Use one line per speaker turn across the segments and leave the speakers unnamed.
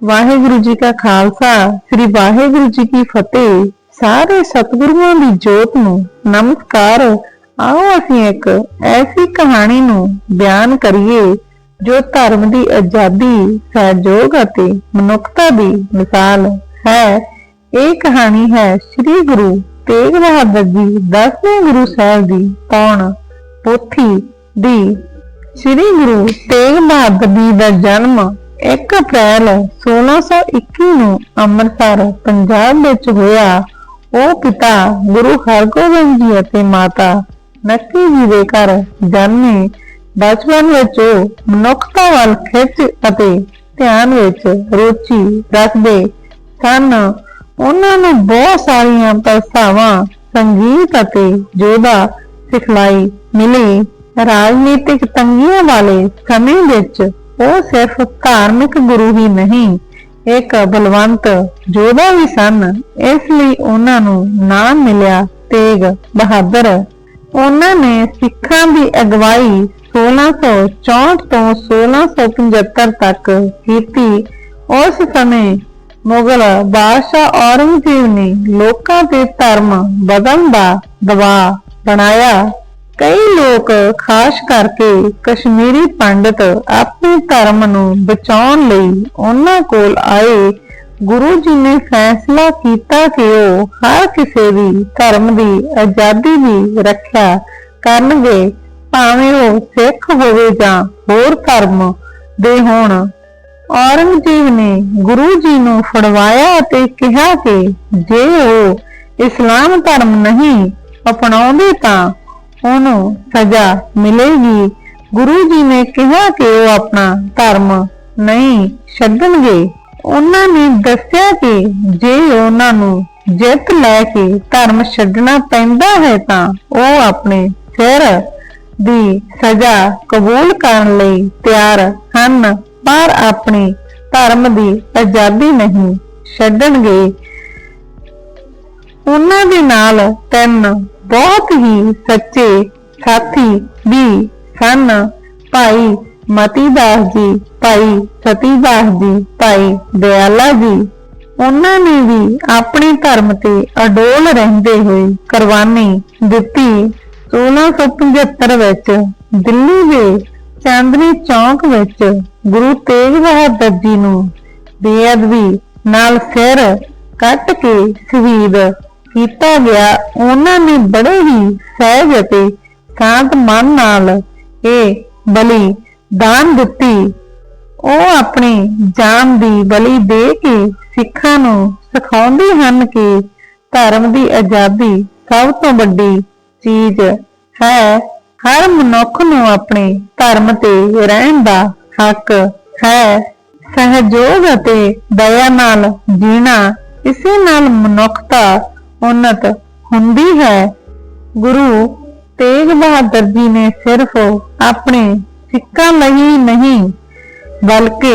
ਵਾਹਿਗੁਰੂ ਜੀ ਕਾ ਖਾਲਸਾ, ਸ੍ਰੀ ਵਾਹਿਗੁਰੂ ਜੀ ਕੀ ਫਤਿਹ। ਸਾਰੇ ਸਤਿਗੁਰੂਆਂ ਦੀ ਜੋਤ ਨੂੰ ਨਮਸਕਾਰ। ਆਓ ਅਸੀਂ ਇੱਕ ਐਸੀ ਕਹਾਣੀ ਨੂੰ ਬਿਆਨ ਕਰੀਏ, ਜੋ ਧਰਮ ਦੀ ਆਜ਼ਾਦੀ, ਸਹਿਯੋਗ ਅਤੇ ਮਨੁੱਖਤਾ ਦੀ ਮਿਸਾਲ ਹੈ। ਇਹ ਕਹਾਣੀ ਹੈ ਸ੍ਰੀ ਗੁਰੂ ਤੇਗ ਬਹਾਦਰ ਜੀ ਦਸਵੇਂ ਗੁਰੂ ਸਾਹਿਬ ਦੀ ਪੌਣ ਪੋਥੀ ਦੀ। ਸ੍ਰੀ ਗੁਰੂ ਤੇਗ ਬਹਾਦਰ ਜੀ ਦਾ ਜਨਮ 1 ਅਪ੍ਰੈਲ 1621 ਨੂੰ ਅੰਮ੍ਰਿਤਸਰ, ਪੰਜਾਬ ਵਿੱਚ ਹੋਇਆ। ਉਹ ਪਿਤਾ ਗੁਰੂ ਹਰਗੋਬਿੰਦ ਜੀ ਅਤੇ ਮਾਤਾ ਨੱਕੀ ਜੀ ਦੇ ਘਰ ਜਨਮੇ। ਬਚਪਨ ਵਿੱਚ ਉਹ ਮਨੁੱਖਤਾ ਵੱਲ ਖਿੱਚ ਅਤੇ ਧਿਆਨ ਵਿੱਚ ਰੁਚੀ ਰੱਖਦੇ ਸਨ। ਉਹਨਾਂ ਨੂੰ ਬਹੁਤ ਸਾਰੀਆਂ ਭਾਸ਼ਾਵਾਂ ਸੰਗੀਤ ਅਤੇ ਯੋਧਾ ਸਿਖਲਾਈ ਮਿਲੀ। ਰਾਜਨੀਤਿਕ ਤੰਗੀਆਂ ਵਾਲੇ ਸਮੇਂ ਵਿੱਚ ਉਹ ਸਿਰਫ ਧਾਰਮਿਕ ਗੁਰੂ ਹੀ ਨਹੀਂ, ਇੱਕ ਬਲਵੰਤ ਯੋਧਾ ਵੀ ਸਨ। ਇਸ ਲਈ ਉਹਨਾਂ ਨੂੰ ਨਾਮ ਮਿਲਿਆ ਤੇਗ ਬਹਾਦਰ। ਉਹਨਾਂ ਨੇ ਸਿੱਖਾਂ ਦੀ ਅਗਵਾਈ 1664 ਤੋਂ 1675 ਤੱਕ ਕੀਤੀ। ਉਸ ਸਮੇਂ ਮੁਗਲ ਬਾਦਸ਼ਾਹ ਔਰੰਗਜ਼ੇਬ ਨੇ ਲੋਕਾਂ ਤੇ ਧਰਮ ਬਦਲਣ ਦਾ ਦਬਾਅ ਬਣਾਇਆ। ਕਈ ਲੋਕ ਖਾਸ ਕਰਕੇ ਕਸ਼ਮੀਰੀ ਪੰਡਤ ਆਪਣੇ ਧਰਮ ਨੂੰ ਬਚਾਉਣ ਲਈ ਉਹਨਾਂ ਕੋਲ ਆਏ। ਗੁਰੂ ਜੀ ਨੇ ਫੈਸਲਾ ਕੀਤਾ ਕਿ ਉਹ ਹਰ ਕਿਸੇ ਦੀ ਧਰਮ ਦੀ ਆਜ਼ਾਦੀ ਦੀ ਰੱਖਿਆ ਕਰਨਗੇ, ਭਾਵੇਂ ਉਹ ਸਿੱਖ ਹੋਵੇ ਜਾਂ ਹੋਰ ਧਰਮ ਦੇ ਹੋਣ। ਔਰੰਗਜ਼ੇਬ ਨੇ ਗੁਰੂ ਜੀ ਨੂੰ ਫੜਵਾਇਆ ਅਤੇ ਕਿਹਾ ਕਿ ਜੇ ਉਹ ਇਸਲਾਮ ਧਰਮ ਨਹੀਂ ਅਪਣਾਉਂਦੇ ਤਾਂ ਉਹਨੂੰ ਸਜ਼ਾ ਮਿਲੇਗੀ। ਗੁਰੂ ਜੀ ਨੇ ਕਿਹਾ ਕਿ ਉਹ ਆਪਣਾ ਧਰਮ ਨਹੀਂ ਛੱਡਣਗੇ। ਉਹਨਾਂ ਨੇ ਦੱਸਿਆ ਕਿ ਜੇ ਉਹਨਾਂ ਨੂੰ ਜਿੱਤ ਲੈ ਕੇ ਧਰਮ ਛੱਡਣਾ ਪੈਂਦਾ ਹੈ ਤਾਂ ਉਹ ਆਪਣੇ ਸਿਰ ਦੀ ਸਜ਼ਾ ਕਬੂਲ ਕਰਨ ਲਈ ਤਿਆਰ ਹਨ, ਪਰ ਆਪਣੀ ਧਰਮ ਦੀ ਆਜ਼ਾਦੀ ਨਹੀਂ ਛੱਡਣਗੇ। ਉਹਨਾਂ ਦੇ ਨਾਲ ਤਿੰਨ ਬਹੁਤ ਹੀ ਸੱਚੇ ਸਾਥੀ ਵੀ ਸਨ। ਭਾਈ ਮਤੀਦਾਸ ਜੀ, ਭਾਈ ਸਤੀਦਾਸ ਜੀ, ਭਾਈ ਦਇਆਲਾ ਜੀ, ਉਹਨਾਂ ਨੇ ਵੀ ਆਪਣੇ ਧਰਮ ਤੇ ਅਡੋਲ ਰਹਿੰਦੇ ਹੋਏ ਕੁਰਬਾਨੀ ਦਿੱਤੀ। 1675 ਵਿੱਚ ਦਿੱਲੀ ਦੇ ਚਾਂਦਨੀ ਚੌਂਕ ਵਿੱਚ ਗੁਰੂ ਤੇਗ ਬਹਾਦਰ ਜੀ ਨੂੰ ਬੇਅਦਬੀ ਨਾਲ ਸਿਰ ਕੱਟ ਕੇ ਸ਼ਹੀਦ ਕੀਤਾ ਗਿਆ, ਉਹਨਾਂ ਨੇ ਬੜੇ ਹੀ ਸਹਿਜ ਅਤੇ ਸ਼ਾਂਤ ਮਨ ਨਾਲ ਇਹ ਬਲੀ ਦਾਨ ਦਿੱਤੀ। ਉਹ ਆਪਣੀ ਜਾਨ ਦੀ ਬਲੀ ਦੇ ਕੇ ਸਿੱਖਾਂ ਨੂੰ ਸਿਖਾਉਂਦੇ ਹਨ ਕਿ ਧਰਮ ਦੀ ਆਜ਼ਾਦੀ ਸਭ ਤੋਂ ਵੱਡੀ ਚੀਜ਼ ਹੈ। ਹਰ ਮਨੁੱਖ ਨੂੰ ਆਪਣੇ ਧਰਮ ਤੇ ਰਹਿਣ ਦਾ ਹੱਕ ਹੈ। ਸਹਿਯੋਗ ਅਤੇ ਦਇਆ ਨਾਲ ਜੀਣਾ, ਇਸੇ ਨਾਲ ਮਨੁੱਖਤਾ ਉન્નਤ ਹੁੰਦੀ ਹੈ। ਗੁਰੂ ਤੇਗ ਬਹਾਦਰ ਜੀ ਨੇ ਸਿਰਫ ਆਪਣੇ ਸਿੱਖਾਂ ਲਈ ਨਹੀਂ, ਬਲਕਿ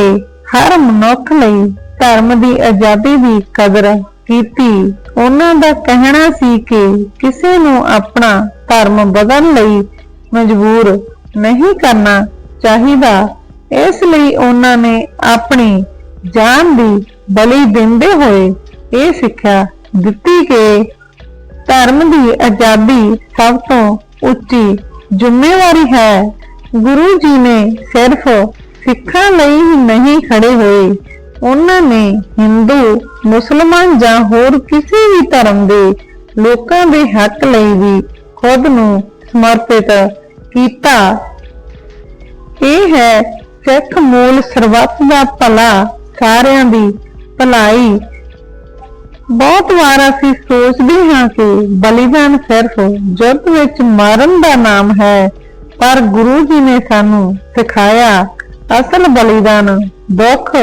ਹਰ ਮਨੁੱਖ ਲਈ ਧਰਮ ਦੀ ਆਜ਼ਾਦੀ ਦੀ ਕਦਰ ਕੀਤੀ। ਉਹਨਾਂ ਦਾ ਕਹਿਣਾ ਸੀ ਕਿ ਕਿਸੇ ਨੂੰ ਆਪਣਾ ਧਰਮ ਬਦਲਣ ਲਈ ਮਜਬੂਰ ਨਹੀਂ ਕਰਨਾ ਚਾਹੀਦਾ। ਇਸ ਲਈ ਉਹਨਾਂ ਨੇ ਆਪਣੀ ਜਾਨ ਦੀ ਬਲੀ ਦਿੰਦੇ ਹੋਏ ਇਹ ਸਿੱਖਿਆ ਦਿੱਤੀ ਕਿ ਧਰਮ ਦੀ ਆਜ਼ਾਦੀ ਸਭ ਤੋਂ ਉੱਚੀ ਜ਼ਿੰਮੇਵਾਰੀ ਹੈ। ਗੁਰੂ ਜੀ ਨੇ ਸਿਰਫ ਸਿੱਖਾਂ ਲਈ ਹੀ ਨਹੀਂ ਖੜੇ ਹੋਏ। ਉਹਨਾਂ ਨੇ ਹਿੰਦੂ, ਮੁਸਲਮਾਨ ਜਾਂ ਹੋਰ ਕਿਸੇ ਵੀ ਧਰਮ ਦੇ ਲੋਕਾਂ ਦੇ ਹੱਕ ਲਈ ਵੀ ਖੁਦ ਨੂੰ ਸਮਰਪਿਤ ਕੀਤਾ। ਇਹ ਹੈ ਸਿੱਖ ਮੂਲ ਸਰਬੱਤ ਦਾ ਭਲਾ, ਸਾਰਿਆਂ ਦੀ ਭਲਾਈ ਬਹੁਤ ਵਾਰ ਅਸੀਂ ਸੋਚਦੇ ਹਾਂ ਕਿ ਬਲੀਦਾਨ ਸਿਰਫ ਜੁੱਧ ਵਿੱਚ ਮਰਨ ਦਾ ਨਾਮ ਹੈ, ਪਰ ਗੁਰੂ ਜੀ ਨੇ ਸਾਨੂੰ ਸਿਖਾਇਆ ਅਸਲ ਬਲੀਦਾਨ ਦੁੱਖ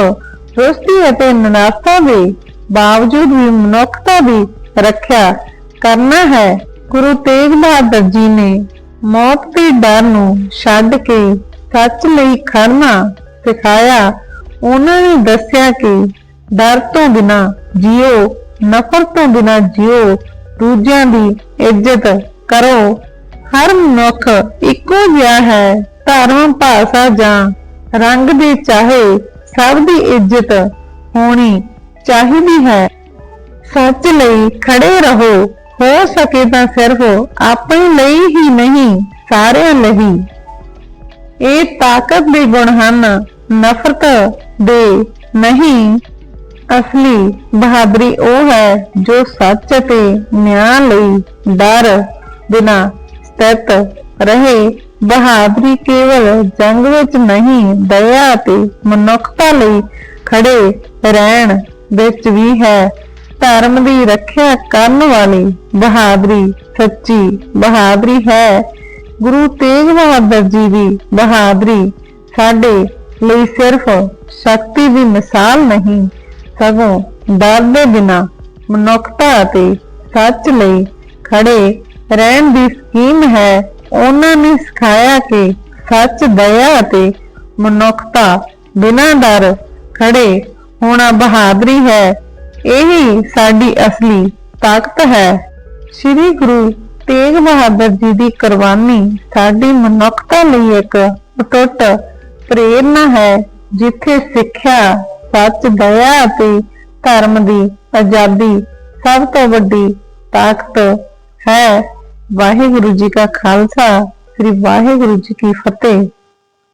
ਰੁਸਤੀ ਅਤੇ ਨਿਰਾਸ਼ਾ ਦੇ ਬਾਵਜੂਦ ਵੀ ਮਨੁੱਖਤਾ ਦੀ ਰੱਖਿਆ ਕਰਨਾ ਹੈ। ਗੁਰੂ ਤੇਗ ਬਹਾਦਰ ਜੀ ਨੇ ਮੌਤ ਦੇ ਡਰ ਨੂੰ ਛੱਡ ਕੇ ਸੱਚ ਲਈ ਖੜਨਾ ਸਿਖਾਇਆ। ਉਹਨਾਂ ਨੇ ਦੱਸਿਆ ਕਿ ਡਰ ਤੋਂ ਬਿਨਾ ਜੀਓ ਨਫ਼ਰਤ ਤੋਂ ਬਿਨਾਂ ਜਿਓ ਦੂਜਿਆਂ ਦੀ ਇੱਜ਼ਤ ਕਰੋ। ਹਰ ਮਨੁੱਖ ਇੱਕੋ ਜਿਹਾ ਹੈ, ਧਰਮ, ਭਾਸ਼ਾ ਜਾਂ ਰੰਗ ਦੇ ਚਾਹੇ ਸਭ ਦੀ ਇੱਜ਼ਤ ਹੋਣੀ ਚਾਹੀਦੀ ਹੈ। ਸੱਚ ਲਈ ਖੜੇ ਰਹੋ, ਹੋ ਸਕੇ ਤਾਂ ਸਿਰਫ ਆਪਣੇ ਲਈ ਹੀ ਨਹੀਂ, ਸਾਰਿਆਂ ਲਈ। ਇਹ ਤਾਕਤ ਦੇ ਗੁਣ ਹਨ, ਨਫ਼ਰਤ ਦੇ ਨਹੀਂ। ਅਸਲੀ ਬਹਾਦਰੀ ਉਹ ਹੈ ਜੋ ਸੱਚ ਅਤੇ ਨਿਆਂ ਲਈ ਡਰ ਬਿਨਾ ਸਥਿਤ ਰਹੇ। ਬਹਾਦਰੀ ਕੇਵਲ ਜੰਗ ਵਿੱਚ ਨਹੀਂ, ਦਇਆ ਅਤੇ ਮਨੁੱਖਤਾ ਲਈ ਖੜੇ ਰਹਿਣ ਵਿੱਚ ਵੀ ਹੈ। ਧਰਮ ਦੀ ਰੱਖਿਆ ਕਰਨ ਵਾਲੀ ਬਹਾਦਰੀ ਸੱਚੀ ਬਹਾਦਰੀ ਹੈ। ਗੁਰੂ ਤੇਗ ਬਹਾਦਰ ਜੀ ਦੀ ਬਹਾਦਰੀ ਸਾਡੇ ਲਈ ਸਿਰਫ ਸ਼ਕਤੀ ਦੀ ਮਿਸਾਲ ਨਹੀਂ ਸਗੋਂ ਡਰ ਦੇ ਬਿਨਾ ਮਨੁੱਖਤਾ ਅਤੇ ਸੱਚ ਲਈ ਖੜੇ ਰਹਿਣ ਦੀ ਸਕੀਮ ਹੈ, ਉਹਨਾਂ ਨੇ ਸਿਖਾਇਆ ਕਿ ਸੱਚ, ਦਇਆ ਅਤੇ ਮਨੁੱਖਤਾ ਬਿਨਾਂ ਡਰ ਖੜੇ ਹੋਣਾ ਬਹਾਦਰੀ ਹੈ। ਇਹੀ ਸਾਡੀ ਅਸਲੀ ਤਾਕਤ ਹੈ। ਸ੍ਰੀ ਗੁਰੂ ਤੇਗ ਬਹਾਦਰ ਜੀ ਦੀ ਕੁਰਬਾਨੀ ਸਾਡੀ ਮਨੁੱਖਤਾ ਲਈ ਇੱਕ ਅਟੁੱਟ ਪ੍ਰੇਰਨਾ ਹੈ, ਜਿੱਥੇ ਸਿੱਖਿਆ ਸੱਚ, ਦਇਆ ਅਤੇ ਧਰਮ ਦੀ ਆਜ਼ਾਦੀ ਸਭ ਤੋਂ ਵੱਡੀ ਤਾਕਤ ਹੈ। ਵਾਹਿਗੁਰੂ ਜੀ ਕਾ ਖਾਲਸਾ, ਸ੍ਰੀ ਵਾਹਿਗੁਰੂ ਜੀ ਕੀ ਫਤਿਹ।